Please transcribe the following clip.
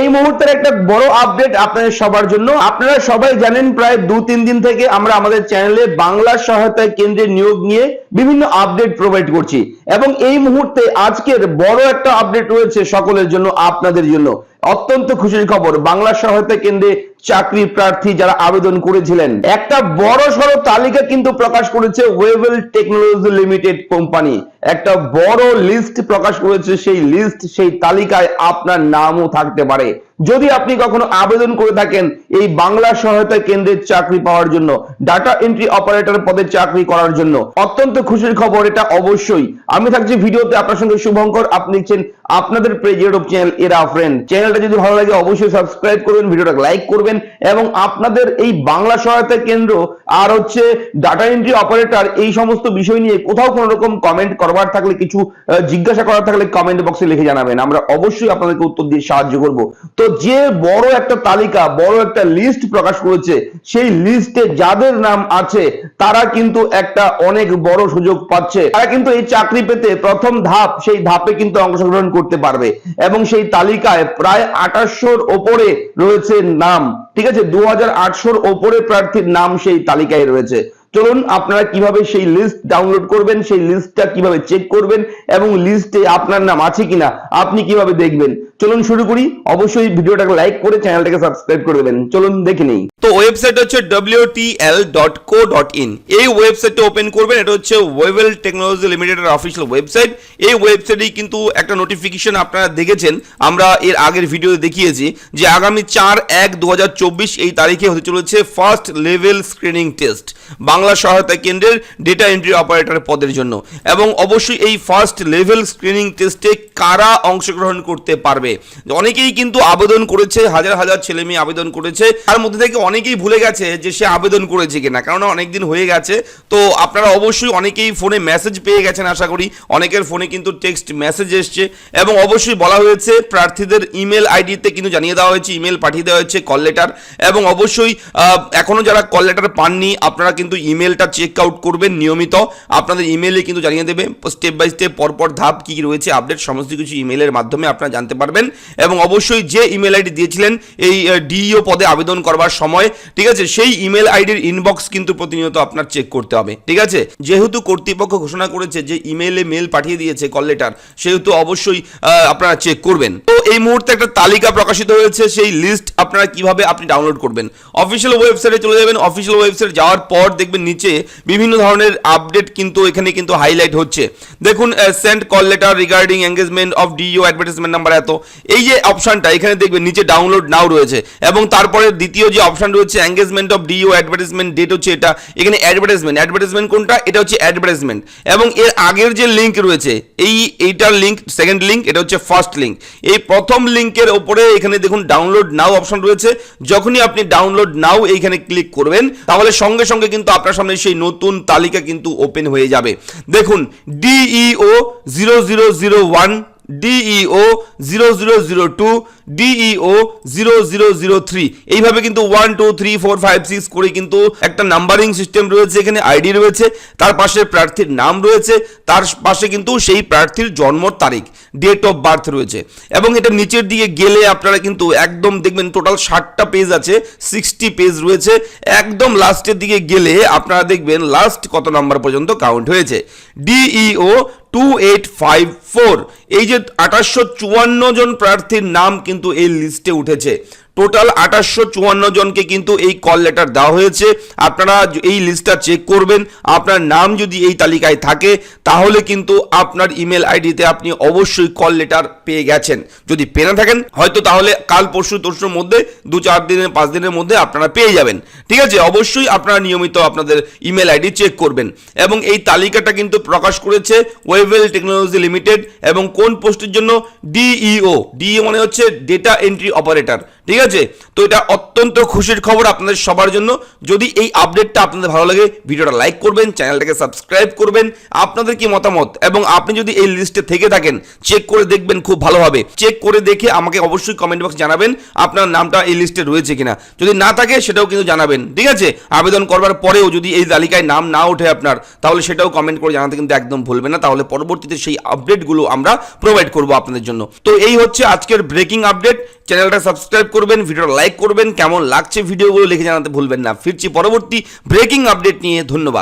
এই মুহূর্তের একটা বড় আপডেট আপনাদের সবার জন্য। আপনারা সবাই জানেন প্রায় দু, তিন দিন থেকে আমরা আমাদের চ্যানেলে বাংলা সহায়তায় কেন্দ্রে নিয়োগ নিয়ে বিভিন্ন আপডেট প্রোভাইড করছি। এবং এই মুহূর্তে আজকের বড় একটা আপডেট রয়েছে সকলের জন্য, আপনাদের জন্য। অত্যন্ত খুশির খবর, বাংলা সহায়তা কেন্দ্রে চাকরি প্রার্থী যারা আবেদন করেছিলেন, একটা বড় সড় তালিকা কিন্তু প্রকাশ করেছে ওয়েবেল টেকনোলজি লিমিটেড কোম্পানি। একটা বড় লিস্ট প্রকাশ করেছে, সেই লিস্ট সেই তালিকায় আপনার নামও থাকতে পারে। যদি আপনি কখনো আবেদন করে থাকেন এই বাংলা সহায়তা কেন্দ্রের চাকরি পাওয়ার জন্য ডাটা এন্ট্রি অপারেটর পদে চাকরি করার জন্য, অত্যন্ত খুশির খবর এটা অবশ্যই। আমি থাকছি ভিডিওতে আপনার সঙ্গে শুভঙ্কর, আপনি দেখছেন আপনাদের প্রেজেন্ট অফ চ্যানেল এরা ফ্রেন্ড চ্যানেলটা যদি ভালো লাগে অবশ্যই সাবস্ক্রাইব করবেন ভিডিওটা লাইক করবেন, এবং আপনাদের এই বাংলা সহায়তা কেন্দ্র আর হচ্ছে ডাটা এন্ট্রি অপারেটর এই সমস্ত বিষয় নিয়ে কোথাও কোনো রকম কমেন্ট করবার থাকলে, কিছু জিজ্ঞাসা করার থাকলে কমেন্ট বক্সে লিখে জানাবেন। আমরা অবশ্যই আপনাদেরকে উত্তর দিয়ে সাহায্য করব। তো যে বড় একটা তালিকা, বড় একটা লিস্ট প্রকাশ করেছে, সেই লিস্টে যাদের নাম আছে, তারা কিন্তু একটা অনেক বড় সুযোগ পাচ্ছে। তারা কিন্তু এই চাকরি পেতে প্রথম ধাপ, সেই ধাপে কিন্তু অংশগ্রহণ করতে পারবে। এবং সেই তালিকায় প্রায় আঠাশশোর ওপরে রয়েছে নাম। ঠিক আছে? দু হাজার আটশোর ওপরে প্রার্থীর নাম সেই তালিকায় রয়েছে। চলুন আপনারা কীভাবে সেই লিস্ট ডাউনলোড করবেন, সেই লিস্টটা কীভাবে চেক করবেন এবং লিস্টে আপনার নাম আছে কিনা, আপনি কীভাবে দেখবেন? চলুন শুরু করি। অবশ্যই ভিডিওটাকে লাইক করে চ্যানেলটাকে সাবস্ক্রাইব করে দেবেন। চলুন দেখে নেই। তো ওয়েবসাইট হচ্ছে wtl.co.in এই ওয়েবসাইটটা ওপেন করবেন, এটা হচ্ছে ওয়েবেল টেকনোলজি লিমিটেডের অফিসিয়াল ওয়েবসাইট এই ওয়েবসাইটেই কিন্তু একটা নোটিফিকেশন আপনারা দেখেছেন, আমরা এর আগের ভিডিও দেখিয়েছি যে আগামী চার এক দু এই তারিখে হতে চলেছে first level screening test Bangla সহায়তা কেন্দ্রের ডেটা এন্ট্রি অপারেটর পদের জন্য। এবং অবশ্যই এই ফার্স্ট লেভেল স্ক্রিনিং টেস্টে কারা অংশগ্রহণ করতে পারবে। অনেকেই কিন্তু আবেদন করেছে হাজার হাজার ছেলে মেয়ে আবেদন করেছে। তার মধ্যে থেকে অনেকেই ভুলে গেছে যে সে আবেদন করেছে কিনা কারণ অনেকদিন হয়ে গেছে। তো আপনারা অবশ্যই অনেকেই ফোনে মেসেজ পেয়ে গেছেন আশা করি। অনেকের ফোনে কিন্তু টেক্সট মেসেজ এসছে। এবং অবশ্যই বলা হয়েছে প্রার্থীদের ইমেল আইডিতে কিন্তু জানিয়ে দেওয়া হয়েছে ইমেল পাঠিয়ে দেওয়া হয়েছে কল লেটার এবং অবশ্যই আহ, এখনও যারা কল লেটার পাননি আপনারা কিন্তু ইমেলটা চেক আউট করবেন নিয়মিত। আপনাদের ইমেলে কিন্তু জানিয়ে দেবে স্টেপ বাই স্টেপ পরপর ধাপ কী রয়েছে আপডেট সমস্ত কিছু ইমেলের মাধ্যমে আপনারা জানতে পারবেন। এবং অবশ্যই যে ইমেল আইডি দিয়েছিলেন, এই ডিইও পদে আবেদন করবার সময়, ঠিক আছে, সেই ইমেল আইডির ইনবক্স কিন্তু প্রতিনিয়ত আপনার চেক করতে হবে, ঠিক আছে? যেহেতু কর্তৃপক্ষ ঘোষণা করেছে যে ইমেলে মেল পাঠিয়ে দিয়েছে কল লেটার সেহেতু অবশ্যই আপনারা চেক করবেন। তো এই মুহূর্তে একটা তালিকা প্রকাশিত হয়েছে, সেই লিস্ট আপনারা কীভাবে আপনি ডাউনলোড করবেন। অফিসিয়াল ওয়েবসাইটে চলে যাবেন অফিসিয়াল ওয়েবসাইট যাওয়ার পর দেখবেন নিচে বিভিন্ন ধরনের আপডেট কিন্তু এখানে কিন্তু হাইলাইট হচ্ছে। দেখুন send call letter regarding engagement of DEO advertisement number এত। এই যে অপশনটা এখানে দেখবেন নিচে ডাউনলোড নাও রয়েছে। এবং তারপরে দ্বিতীয় যে অপশন রয়েছে engagement of DEO advertisement date হচ্ছে এটা। এখানে অ্যাডভার্টাইজমেন্ট অ্যাডভার্টাইজমেন্ট কোনটা? এটা হচ্ছে অ্যাডভার্টাইজমেন্ট এবং এর আগের যে লিঙ্ক রয়েছে, এই, এইটার লিঙ্ক সেকেন্ড লিঙ্ক এটা হচ্ছে ফার্স্ট লিঙ্ক এই প্রথম লিঙ্কের ওপরে এখানে দেখুন ডাউনলোড নাও অপশন রয়েছে। যখনই আপনি ডাউনলোড নাও এইখানে ক্লিক করবেন, তাহলে সঙ্গে সঙ্গে কিন্তু আপনার সামনে সেই নতুন তালিকা কিন্তু ওপেন হয়ে যাবে। দেখুন DEO zero zero zero one DEO zero zero zero two DEO zero zero zero three এইভাবে কিন্তু one two three four five six করে কিন্তু একটা নাম্বারিং সিস্টেম রয়েছে, এখানে আইডি রয়েছে, তার পাশে প্রার্থীর নাম রয়েছে, তার পাশে কিন্তু সেই প্রার্থীর জন্ম তারিখ। ডেট অফ বার্থ রয়েছে। এবং এটা নিচের দিকে গেলে আপনারা কিন্তু একদম দেখবেন টোটাল ষাটটা পেজ আছে সিক্সটি পেজ রয়েছে। একদম লাস্টের দিকে গেলে আপনারা দেখবেন লাস্ট কত নাম্বার পর্যন্ত কাউন্ট হয়েছে। DEO two eight five four এই যে আঠাশশো চুয়ান্ন জন প্রার্থীর নাম কিন্তু এই লিস্টে উঠেছে। টোটাল আঠাশশো চুয়ান্ন জনকে কিন্তু এই কল লেটার দেওয়া হয়েছে। আপনারা এই লিস্টটা চেক করবেন। আপনার নাম যদি এই তালিকায় থাকে, তাহলে কিন্তু আপনার ইমেল আইডিতে আপনি অবশ্যই কল লেটার পেয়ে গেছেন। যদি পেয়ে না থাকেন, হয়তো তাহলে কাল পরশু তরশুর মধ্যে, দু চার দিনের, পাঁচ দিনের মধ্যে আপনারা পেয়ে যাবেন। ঠিক আছে? অবশ্যই আপনারা নিয়মিত আপনাদের ইমেল আইডি চেক করবেন। এবং এই তালিকাটা কিন্তু প্রকাশ করেছে ওয়েবেল টেকনোলজি লিমিটেড এবং কোন পোস্টের জন্য? ডিইও। ডিইও মানে হচ্ছে ডেটা এন্ট্রি অপারেটর। ঠিক আছে? তো এটা অত্যন্ত খুশির খবর আপনাদের সবার জন্য। যদি এই আপডেটটা আপনাদের ভালো লাগে, ভিডিওটা লাইক করবেন চ্যানেলটাকে সাবস্ক্রাইব করবেন। আপনাদের কি মতামত? এবং আপনি যদি এই লিস্টে থেকে থাকেন চেক করে দেখবেন, খুব ভালোভাবে চেক করে দেখে আমাকে অবশ্যই কমেন্ট বক্সে জানাবেন, আপনার নামটা এই লিস্টে রয়েছে কিনা। যদি না থাকে, সেটাও কিন্তু জানাবেন, ঠিক আছে? আবেদন করবার পরেও যদি এই তালিকায় নাম না ওঠে আপনার, তাহলে সেটাও কমেন্ট করে জানাতে কিন্তু একদম ভুলবেন না। তাহলে পরবর্তীতে সেই আপডেটগুলো আমরা প্রোভাইড করব আপনাদের জন্য। তো এই হচ্ছে আজকের ব্রেকিং আপডেট চ্যানেলটা সাবস্ক্রাইব করবেন ভিডিওটা লাইক করবেন, কেমন লাগছে ভিডিওগুলো লিখে জানাতে ভুলবেন না। ফিরছি পরবর্তী ব্রেকিং আপডেট নিয়ে, ধন্যবাদ।